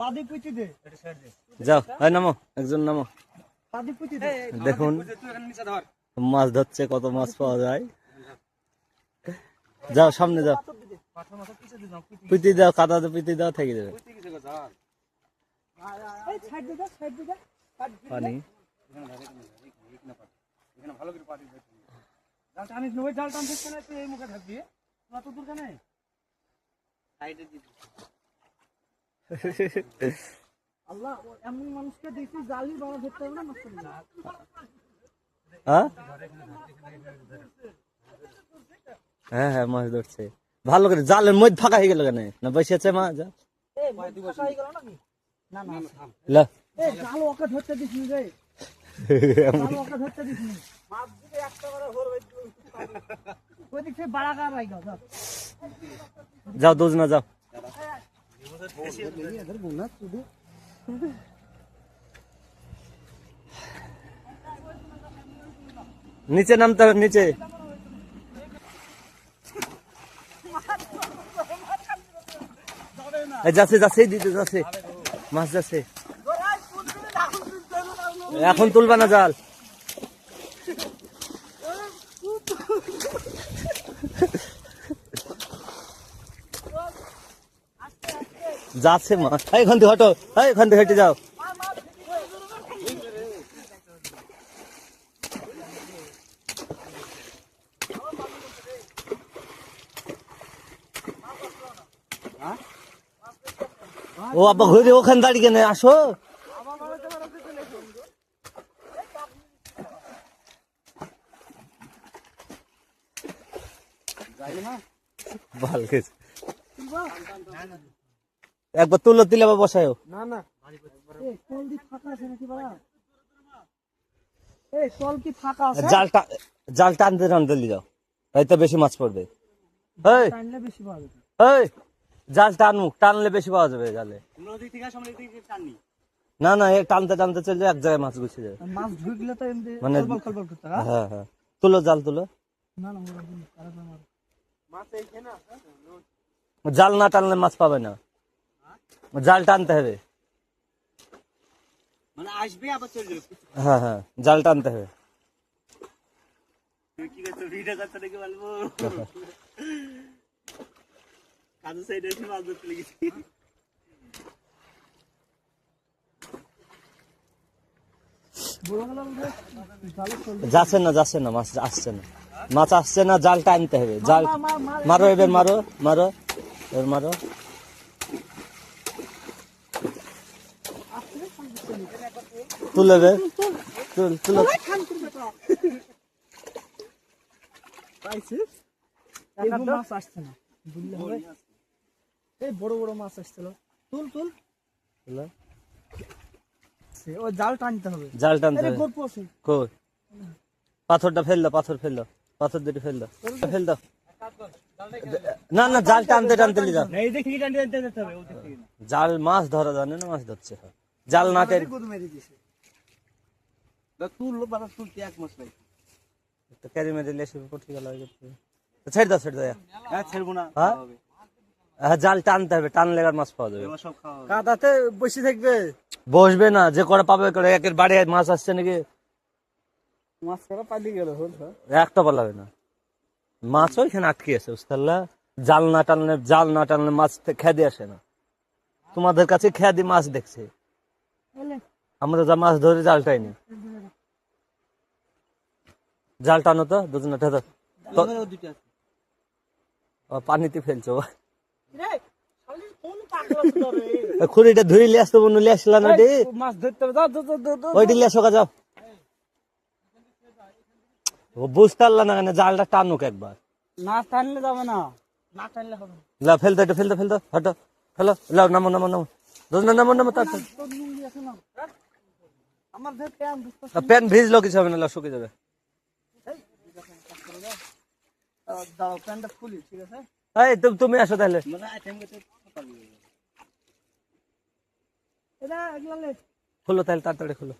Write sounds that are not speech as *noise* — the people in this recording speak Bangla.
পাদি পুঁতি দে যাও হয় নামো একজন নামো। পাদি পুঁতি দে দেখুন। মাছ ধরছে কত মাছ পাওয়া যায়। যাও সামনে যাও। পিটি দাও কাদাতে পিটি দাও থেকে যাবে। এই সাইড দে দে সাইড দে দে পানি জাল টানিস না জাল টানছিস কেন? এই মুখে থাকবি অত দূর কেন *laughs* আল্লাহ এমন মানুষকে দিয়েছি জালি বড় ধরতে হবে না নষ্ট না হ্যাঁ? হ্যাঁ হ্যাঁ মাছ ধরছে। ভালো করে জালের মধ্যে ফাঁকা হয়ে গেল কেন? না বসেছে মা যা। না না এই জাল ওকে ধরতে দিস রে। *laughs* জাল ওকে ধরতে দিস মাছ দিকে একটা করে ভোর ওই দিক থেকে বাড়া কার রাই গো যাও। দুজনা যাও। নিচে নামতে হবে নিচে। যাচ্ছে যাচ্ছে দিতে যাচ্ছে। মাছ যাচ্ছে। এখন তুলবা না জাল। যাচ্ছে এই, এখান থেকে হটো এখান থেকে হেঁটে যাও। ও আব্বা ঘুরে ওখানে দাঁড়িয়ে কেন? আসো। ভালো গেছে একবার তুলো দিলে আবার বসায়ও। না না। জাল টানতে টানতে নিয়ে যাও। হয়তো বেশি মাছ পড়বে। বেশি পাওয়া যাবে। জাল টানুক টানলে বেশি পাওয়া যাবে জালে। নদী থেকে সামনে দিকে টাননি? না না এ টানতে টানতে চললে এক জায়গায় মাছ গুছিয়ে যাবে মাছ ঢুকলে তো মানে- হয় হ্যাঁ হ্যাঁ। তুলো জাল তুলো। না না আমার মাছ জাল না টানলে মাছ পাবে না। জাল টানতে হবে। মানে আসবে আবার চলে যাবে হ্যাঁ হ্যাঁ জাল টানতে হবে। লেগেছি। যাচ্ছে না যাচ্ছে না মাছ আসছে না। মাছ আসছে না জাল টানতে হবে। জাল মারো এবার মারো মারো এবার মারো। তুলে এবার। তুল তুলো। পাইছিস মাছ আসছে না। বুঝলে হবে এই বড় বড় মাছ আসছিল। তুল তুল। তুলো। ও জাল টানতে হবে। জাল টানতে হবে। গল্প আছে কই? পাথরটা ফেল দাও পাথর ফেল দাও। পাথর দুটো ফেল দাও। ফেল দাও। না না জাল টানতে টানতে নিয়ে যাও। জাল মাছ ধরা জানে না মাছ ধরছে। জাল না টেনে গুদ মেরে দিছে এক মাছ ভাই তো ক্যারি মেরে গেল ছেড়ে দাও ছেড়ে দাও হ্যাঁ ছেড়বো না হ্যাঁ? হ্যাঁ জাল টানতে হবে টানলে এবার মাছ পাওয়া যাবে। কাদাতে বসে থাকবে। বসবে না যে করে পাবে করে একের বাড়ি মাছ আসছে নাকি? মাছ করা পালিয়ে গেল একটা বলা হবে না। মাছ ওইখানে আটকে আছে জাল না টানলে জাল না টানলে মাছ খেদে আসে না। তোমাদের কাছে খেয়াদি মাছ দেখছে। আমরা যা মাছ ধরে জাল টাইনি জাল টানো তো দুজনে ঠেতো ও, পানিতে ফেলছো খুঁড়িটা ধুই লিয়ে আসতো বনু লিয়ে আসলা না মাছ ধরতে ওইটি লিয়ে আসো যাও। ও বুঝতে পারলা না কেন জালটা টানুক একবার। না টানলে যাবে না। না টানলে হবে না। লা ফেলতে এটা ফেলতে ফেলতে হটো। ফেলো লাও নামো নামো নামো। নামো নামো তার প্যান ভিজলো কিছু হবে না যাবে। এই তুমি আসো তাহলে। মানে খুলো তাহলে তাড়াতাড়ি খুলো।